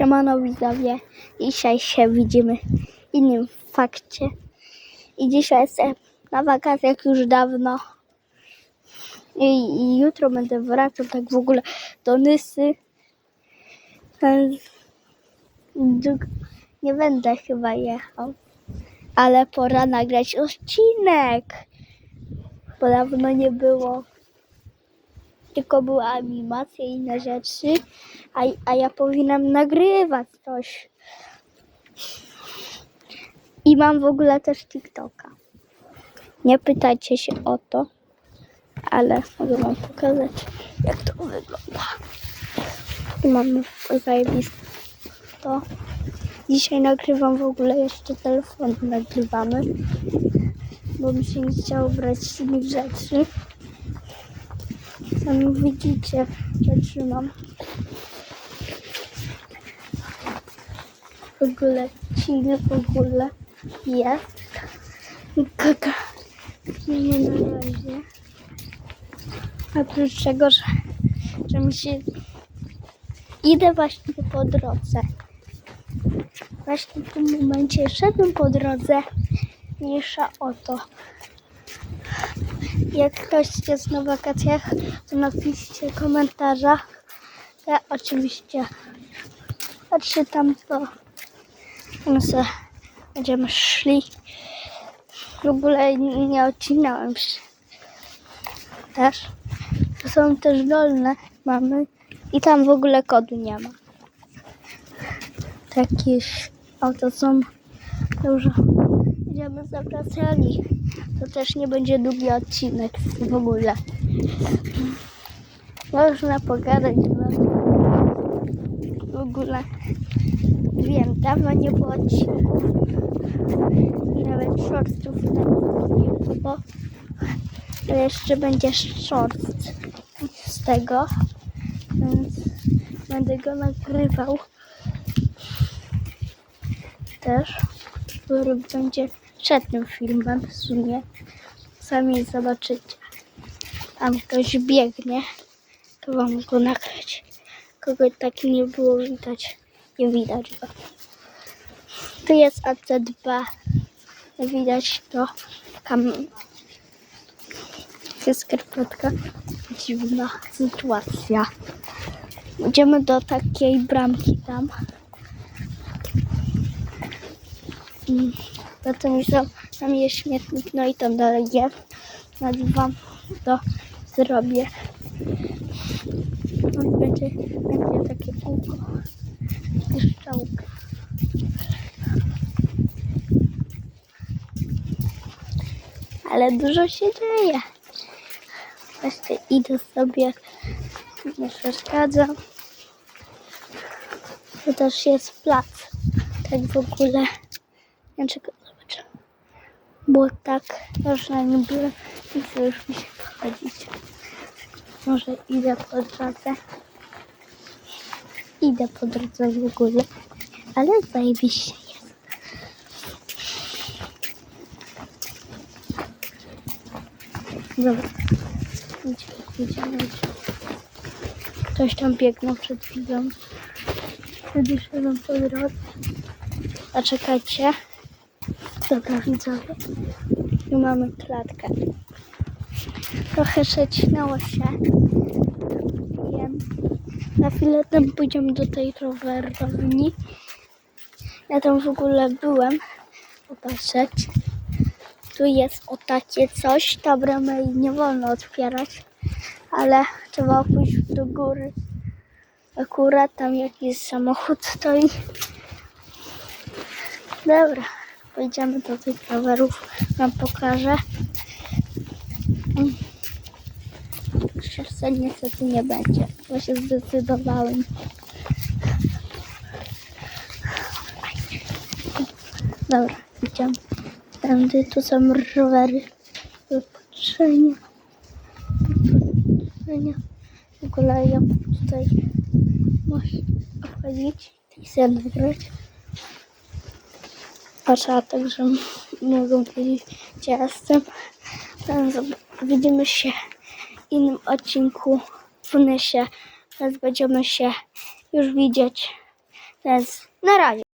Siemano widzowie, dzisiaj się widzimy w innym fakcie. I dzisiaj jestem na wakacjach już dawno. I, I jutro będę wracał tak w ogóle do Nysy. Nie będę chyba jechał. Ale pora nagrać odcinek. Bo dawno nie było. Tylko była animacja i inne rzeczy. A, a ja powinnam nagrywać coś. I mam w ogóle też TikToka. Nie pytajcie się o to, ale mogę wam pokazać, jak to wygląda. I mamy zajebiste to. Dzisiaj nagrywam w ogóle jeszcze telefon nagrywamy, bo mi się nie chciało brać innych rzeczy. Sami widzicie, że trzymam. W ogóle chill w ogóle jest. Kaka nie na razie. Oprócz tego, że, że mi się idę właśnie po drodze. Właśnie w tym momencie szedłem po drodze. Mniejsza o to. Jak ktoś jest na wakacjach, to napiszcie w komentarzach. Ja oczywiście odczytam to. My se będziemy szli. W ogóle nie odcinałem się. Też. To są też dolne mamy. I tam w ogóle kodu nie ma. Jakieś auto są dużo. Będziemy zawracali. To też nie będzie długi odcinek w ogóle. Można pogadać w ogóle. Wiem, dawno nie było odcinków. Nawet shortów. Ale jeszcze będzie short z tego. Więc będę go nagrywał. Też. Który będzie przed tym filmem w sumie. Sami zobaczycie. Tam ktoś biegnie. To wam go nagrać. Kogo tak nie było widać. Nie widać go. Tu jest AC2. Widać to w kam... To jest skarpetka. Dziwna sytuacja. Idziemy do takiej bramki tam. Potem już tam, tam jest śmietnik, no i tam dalej jest. Na wam to zrobię. No, będzie, będzie takie kółko. Pieszczałka. Ale dużo się dzieje. Właśnie idę sobie, nie przeszkadzam. To też jest plac. Tak w ogóle. Ja czego zobaczę. Bo tak już na nim byłem i chcę już mi się pochodzić. Może idę po drodze. Idę po drodze w ogóle. Ale zajebiście jest. Dobra. Idziemy, idziemy. Ktoś tam biegnął przed chwilą. Wtedy szedłem po drodze. A czekajcie. Dobra, widzowie. Tu mamy klatkę. Trochę przecinęło się. Wiem. Na chwilę tam pójdziemy do tej rowerowni. Ja tam w ogóle byłem. Popatrzeć. Tu jest o takie coś. Ta brama jej nie wolno otwierać. Ale trzeba pójść do góry. Akurat tam jakiś samochód stoi. Dobra, pójdziemy do tych rowerów, wam pokażę. Szosy niestety nie będzie, bo się zdecydowałem. Dobra, idziemy. Tędy, tu są rowery. Wypoczenia. Wypoczenia. W ogóle ja tutaj można obchodzić i sobie nagrać. Patrzę, także mogą wiedzieć, gdzie jestem. Teraz widzimy się w innym odcinku w Nysie. Teraz będziemy się już widzieć Więc na razie.